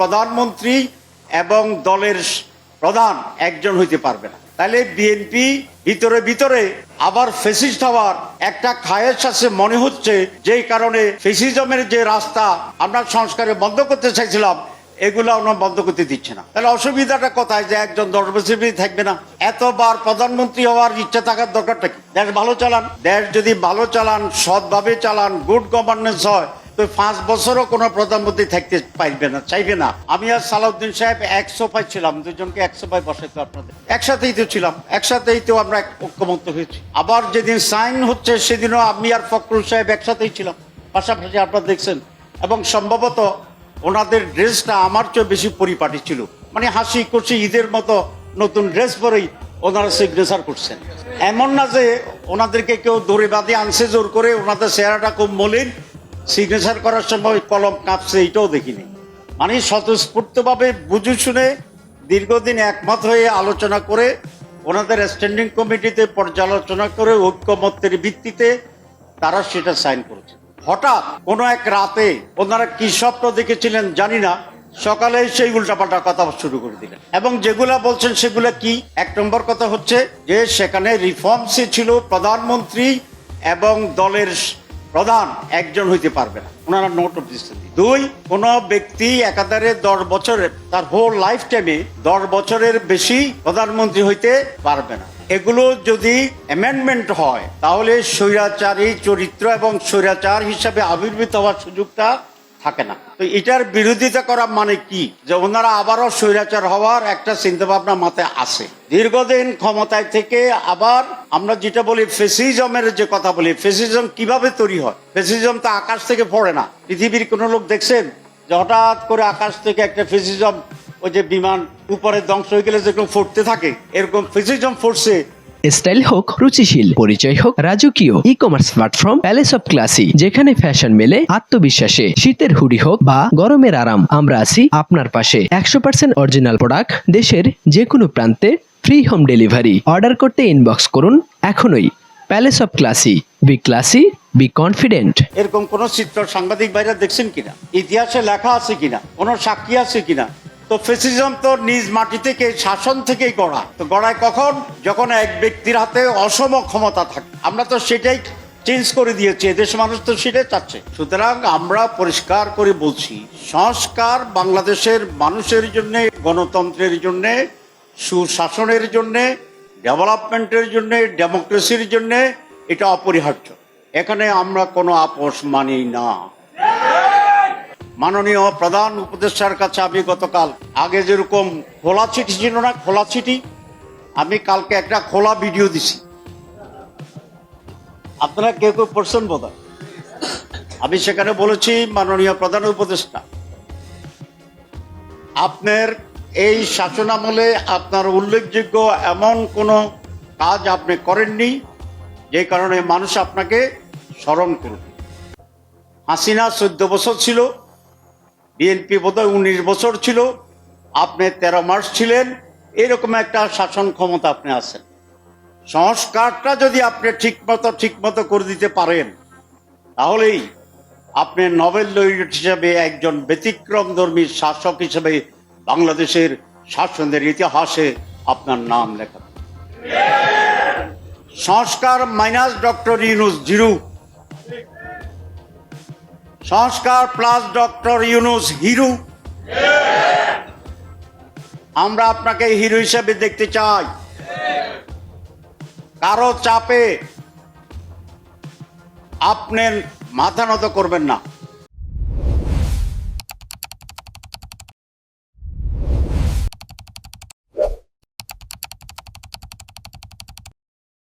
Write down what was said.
প্রধানমন্ত্রী এবং দলের প্রধান একজন হইতে পারবে না। তাহলে বিএনপি ভিতরে ভিতরে আবার ফেসিস্ট হওয়ার একটা খায়ের সাথে মনে হচ্ছে, যেই কারণে ফেসিজমের যে রাস্তা আমরা সংস্কারে বন্ধ করতে চাইছিলাম, এগুলো আমরা বন্ধ করতে দিচ্ছে না। তাহলে অসুবিধাটা কোথায় যে একজন দশ বছর থাকবে না? এতবার প্রধানমন্ত্রী হওয়ার ইচ্ছা থাকার দরকারটা কি? দেশ ভালো চালান, দেশ যদি ভালো চালান, সৎভাবে চালান গুড গভর্নেন্স হয় তো পাঁচ বছরও কোনো প্রধানমন্ত্রী থাকতে পারবে না, চাইবে না। আমি আর সালাউদ্দিন সাহেব এক সোফায় ছিলাম, দুজনকে এক সোফায় বসাইতো আপনাদের। একসাথেই তো ছিলাম, একসাথেই তো আমরা ঐক্যমত্য হয়েছি। আবার যেদিন সাইন হচ্ছে, সেদিনও আমি আর ফখরুল সাহেব একসাথেই ছিলাম। পাশাপাশি আপনারা দেখছেন, এবং সম্ভবত ওনাদের ড্রেসটা আমার চেয়ে বেশি পরিপাটি ছিল। মানে হাসি খুশি ঈদের মতো নতুন ড্রেস পরেই ওনারা সিগনেচার করছেন। এমন না যে ওনাদেরকে কেউ দড়ি বাঁধে আনছে জোর করে ওনাদের চেহারাটা খুব মলিন সিগনেচার করার সময় কলম কাঁপছে এটাও দেখিনি। মানে স্বতঃস্ফূর্তভাবে বুঝে শুনে দীর্ঘদিন একমত হয়ে আলোচনা করে, ওনাদের স্ট্যান্ডিং কমিটিতে পর্যালোচনা করে, ঐক্যমত্যের ভিত্তিতে তারা সেটা সাইন করেছে। হঠাৎ কোনো এক রাতে ওনারা কি স্বপ্ন দেখেছিলেন জানি না, সকালে সেই উল্টাপাল্টা কথা শুরু করে দিলেন। এবং যেগুলা বলছেন সেগুলা কি? এক নম্বর কথা হচ্ছে যে সেখানে রিফর্মসে ছিল প্রধানমন্ত্রী এবং দলের প্রধান, একজন হইতে পারবে না। ওনারা নোট অফ দুই, কোন ব্যক্তি একাধারে দশ বছরের, তার হোল লাইফ টাইমে দশ বছরের বেশি প্রধানমন্ত্রী হইতে পারবে না। এগুলো যদি অ্যামেন্ডমেন্ট হয়, তাহলে স্বৈরাচারী চরিত্র এবং স্বৈরাচার হিসাবে আবির্ভূত হওয়ার সুযোগটা থাকে না। তো এটার বিরোধিতা করা মানে কি? যে ওনারা আবারও স্বৈরাচার হওয়ার একটা চিন্তা ভাবনা মাথায় আসে। দীর্ঘদিন ক্ষমতায় থেকে আবার আমরা যেটা বলি ফেসিজমের যে কথা বলি, ফেসিজম কীভাবে তৈরি হয়? ফেসিজম তো আকাশ থেকে পড়ে না। পৃথিবীর কোনো লোক দেখছেন? যে হঠাৎ করে আকাশ থেকে একটা ফেসিজম, ওই যে বিমান উপরে ধ্বংস হয়ে গেলে যেরকম ফুটতে থাকে, এরকম ফেসিজম ফুটছে স্টাইল হোক, রুচিশীল, পরিচয় হোক, রাজকীয় e commerce platform palace of classy যেখানে ফ্যাশন মেলে, আত্মবিশ্বাসে, শীতের হুডি হোক বা গরমের আরাম, আমরা আছি আপনার পাশে। একশো পার্সেন্ট অরিজিনাল প্রোডাক্ট দেশের যে কোনো প্রান্তে ফ্রি হোম ডেলিভারি অর্ডার করতে ইনবক্স করুন এখনই। Palace of classy be classy be confident এরকম কোন চিত্র সাংবাদিক ভাইরা দেখছেন কিনা? ইতিহাসে লেখা আছে কিনা? কোন সাক্ষী আছে কিনা? তো ফেসিজম তো নিজ মাটি থেকে, শাসন থেকেই গড়া। তো গড়ায় কখন? যখন এক ব্যক্তির হাতে অসম ক্ষমতা থাকে। আমরা তো সেটাই চেঞ্জ করে দিয়েছি, এদেশ মানুষ তো সেটাই চাচ্ছে। সুতরাং আমরা পরিষ্কার করে বলছি, সংস্কার বাংলাদেশের মানুষের জন্যে, গণতন্ত্রের জন্যে, সুশাসনের জন্যে, ডেভেলপমেন্টের জন্য, ডেমোক্রেসির জন্যে এটা অপরিহার্য। এখানে আমরা কোনো আপোষ মানি না। মাননীয় প্রধান উপদেষ্টার কাছে আমি গতকাল, আগে যেরকম খোলা চিঠি ছিল না, খোলা চিঠি, আমি কালকে একটা খোলা ভিডিও দিছি আপনারা কেউ কেউ পড়ছেন বোধ। আমি সেখানে বলেছি, মাননীয় প্রধান উপদেষ্টা, আপনার এই শাসনামলে আপনার উল্লেখযোগ্য এমন কোনো কাজ আপনি করেননি, যে কারণে মানুষ আপনাকে স্মরণ করবে হাসিনা চোদ্দ বছর ছিল বিএনপি বোধহয় উনিশ বছর ছিল। আপনি তেরো মাস ছিলেন। এরকম একটা শাসন ক্ষমতা আপনি আছেন। সংস্কারটা যদি আপনি ঠিকমতো ঠিকমতো করে দিতে পারেন, তাহলেই আপনি নোবেল লরিয়েট হিসেবে একজন ব্যতিক্রমধর্মী শাসক হিসেবে বাংলাদেশের শাসনের ইতিহাসে আপনার নাম লেখা। সংস্কার মাইনাস ডক্টর ইউনুস জিরু সংস্কার প্লাস ডক্টর ইউনুস হিরু। আমরা আপনাকে হিরো হিসেবে দেখতে চাই। কারও চাপে আপনার মাথা নত করবেন না।